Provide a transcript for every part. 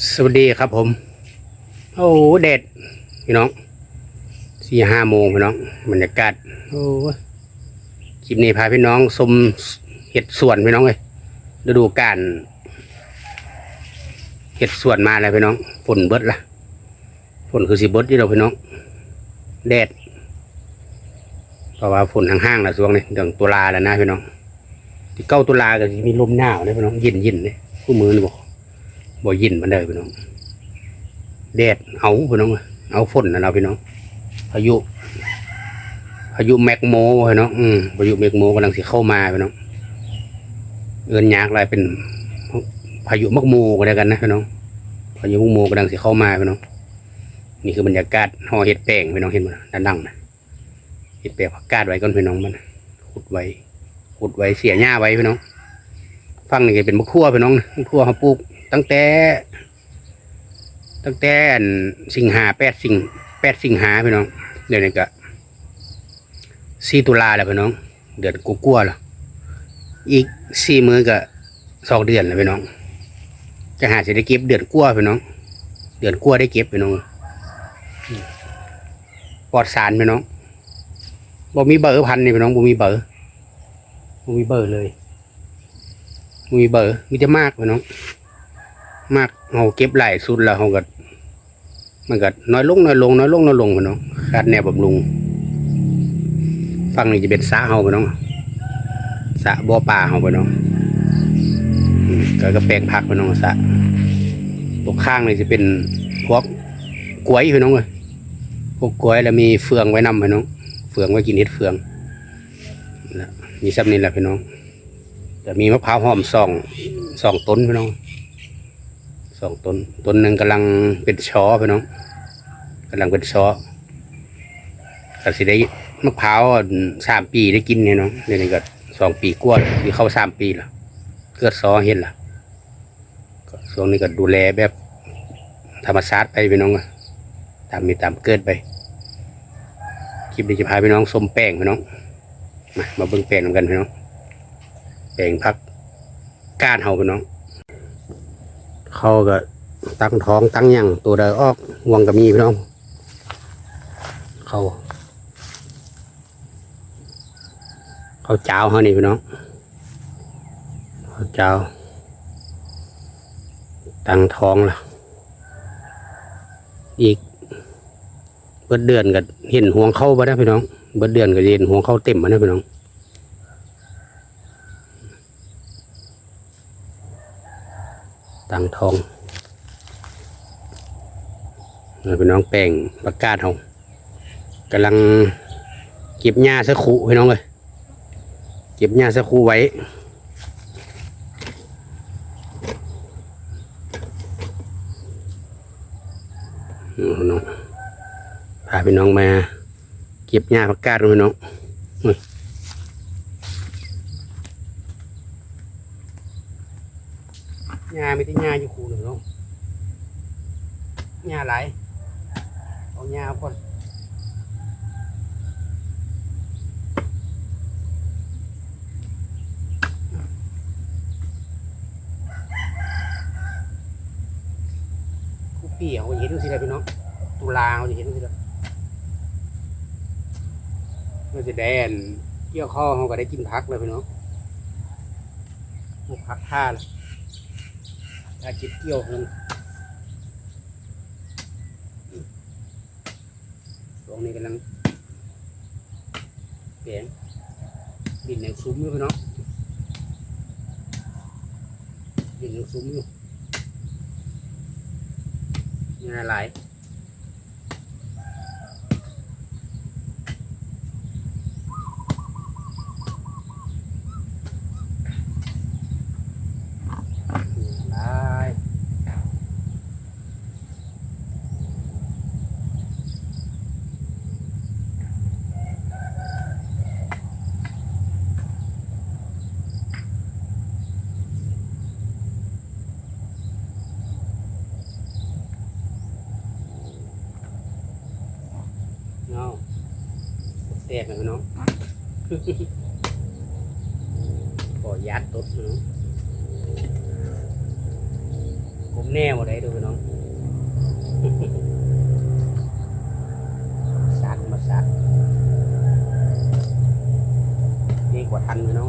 สวัสดีครับผม โอ้โหแดดพี่น้องสี่ห้าโมงพี่น้องบรรยากาศโอ้คลิปนี้พาพี่น้องชมเห็ดสวนพี่น้องเลยฤดูกาลเห็ดสวนมาแล้วพี่น้อง ฝนเบิดละฝนคือสิเบิดที่เราพี่น้องแดดเพราะว่าฝนห่างๆแล้วช่วงนี้เดือนตุลาแล้วนะพี่น้องที่เก้าตุลาก็มีลมหนาวนะพี่น้องเย็นเย็นเลยคู่มือนี่บอก บ่ยินมันได้พี่น้องแดดเอาพี่น้องเอาฝนนะเราพี่น้องพายุพายุแมกโมพี่น้องอืมพายุแมกโมกำลังสิเข้ามาพี่น้องเอินยากอะไรเป็นพายุมักโมก็ได้กันนะพี่น้องพายุมักโมกำลังสิเข้ามาพี่น้องนี่คือบรรยากาศห่อเห็ดแป้งพี่น้องเห็นมั้ยด้านดังนะเห็ดแป้งผักกาดไว้ก่อนพี่น้องมันขุดไว้ขุดไว้เสียหญ้าไว้พี่น้องฟังนี่เป็นมะขั่วพี่น้องมะขั่วเขาปลูก ตั้งแต่ ตั้งแต่สิงหาแปดสิงแปดสิงหาพี่น้อง เดี๋ยวนี้ก็สี่ตุลาแล้วพี่น้อง เดือนกูกลัวแล้วอีกสี่มือก็สองเดือนแล้วพี่น้อง จะหาเศรษฐกิจเดือนกัวพี่น้อง เดือนกัวได้เก็บพี่น้องปลอดสารพี่น้องบ่มีเบอร์พันนี่พี่น้องบ่มีเบอร์บ่มีเบอร์เลยบ่มีเบอร์มีแต่มากพี่น้อง มากเราเก็บหลายสุดแล้วเราก็มันก็น้อยลงน้อยลงน้อยลงน้อยลงพี่น้องขาดแนวบำรุงฝั่งนี้จะเป็นสระเฮาพี่น้องสระบ่อปลาเฮาพี่น้องก็ก็แปลงผักพี่น้องสระตกข้างนี่จะเป็นพวกกล้วยพี่น้องเลยพวกกล้วยแล้วมีเฟืองไว้นำพี่น้องเฟืองไว้กินเห็ดเฟืองมีซ้ำนี่แหละพี่น้องจะมีมะพร้าวหอมสองสองต้นพี่น้อง สองต้นต้นหนึ่งกำลังเป็นช้อพี่น้องกำลังเป็นช้อก็สิได้มะพร้าวสามปีได้กินเนี่ยเนาะเดี๋ยวนี้ก็สองปีกว่าแล้วที่เข้าสามปีแล้วเกิดซอเห็นล่ะก็ช่วงนี้ก็ดูแลแบบธรรมชาติไปพี่น้องตามมีตามเกิดไปคลิปนี้จะพาพี่น้องส้มแป้งพี่น้องมามาเบิ่งแป้งกันพี่น้องแป้งพักก้านเฮาพี่น้อง เขาก็ตั้งท้องตั้งยังตัวใดออกห่วงก็มีพี่น้อง เขา เขาเจ้าเขานี่พี่น้อง เขาเจ้า ตั้งท้องละอีก เบิดเดือนก็เห็นห่วงเข้าไปนะพี่น้อง เบิดเดือนก็เห็นห่วงเข้าเต็มมานะพี่น้อง ตั้งทองเราเป็นน้องแป้งประกาศเขากำลังเก็บหญ้าสักคูพี่น้องเลยเก็บหญ้าสักคูไว้น้องพาพี่น้องมา เก็บหญ้าประกาศพี่น้องอุ้ย หญ้าไม่ได้หญ้าอยู่คูหนึ่งพี่น้องหญ้าหลายเอาหญ้าก่อนคูปีเขาเห็นดูสิได้พี่น้องตุลาเขาจะเห็นดูสิได้เมื่อจะแดนเกี่ยวข้อเขาก็ได้กินพักเลยพี่น้องพักท่าเลย ถ้าจิบเกี่ยวนึงตรงนี้กำลังเปลี่ยนดินยังซุ้มอยู่พี่น้องดินยังซุ้มอยู่งานหลาย แตกเลยพี่น้องขอยัดตุ๊ดพี่น้องโกผมแน่หมดเลยดูพี่น้องสาดมาสาดนี่กว่าทันพี่น้อง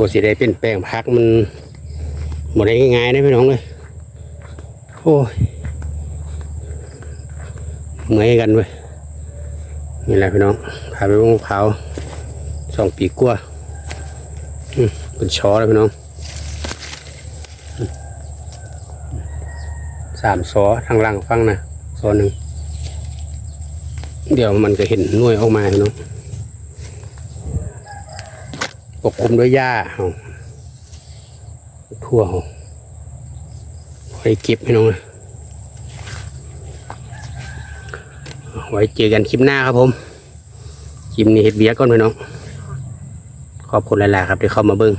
กูสิได้เป็นแปลงพักมันหมดได้ง่ายๆนะพี่น้องเลยโอ้ยเหมือยกันเว้ยนี่แหละพี่น้องพาไปวงเผาสองปีกว่าอืมเป็นช้อแล้วพี่น้องสามซอทางล่างฟังนะซอหนึ่งเดี๋ยวมันก็เห็นน่วยออกมาพี่น้อง กคลุมด้วยหญ้าทั่วเอาไว้เก็บให้น้องนะไว้เจอกันคลิปหน้าครับผม คลิปนี้เห็ดเบียก่อนพี่น้อง ขอบคุณหลายๆครับที่เข้ามาเบิ้ง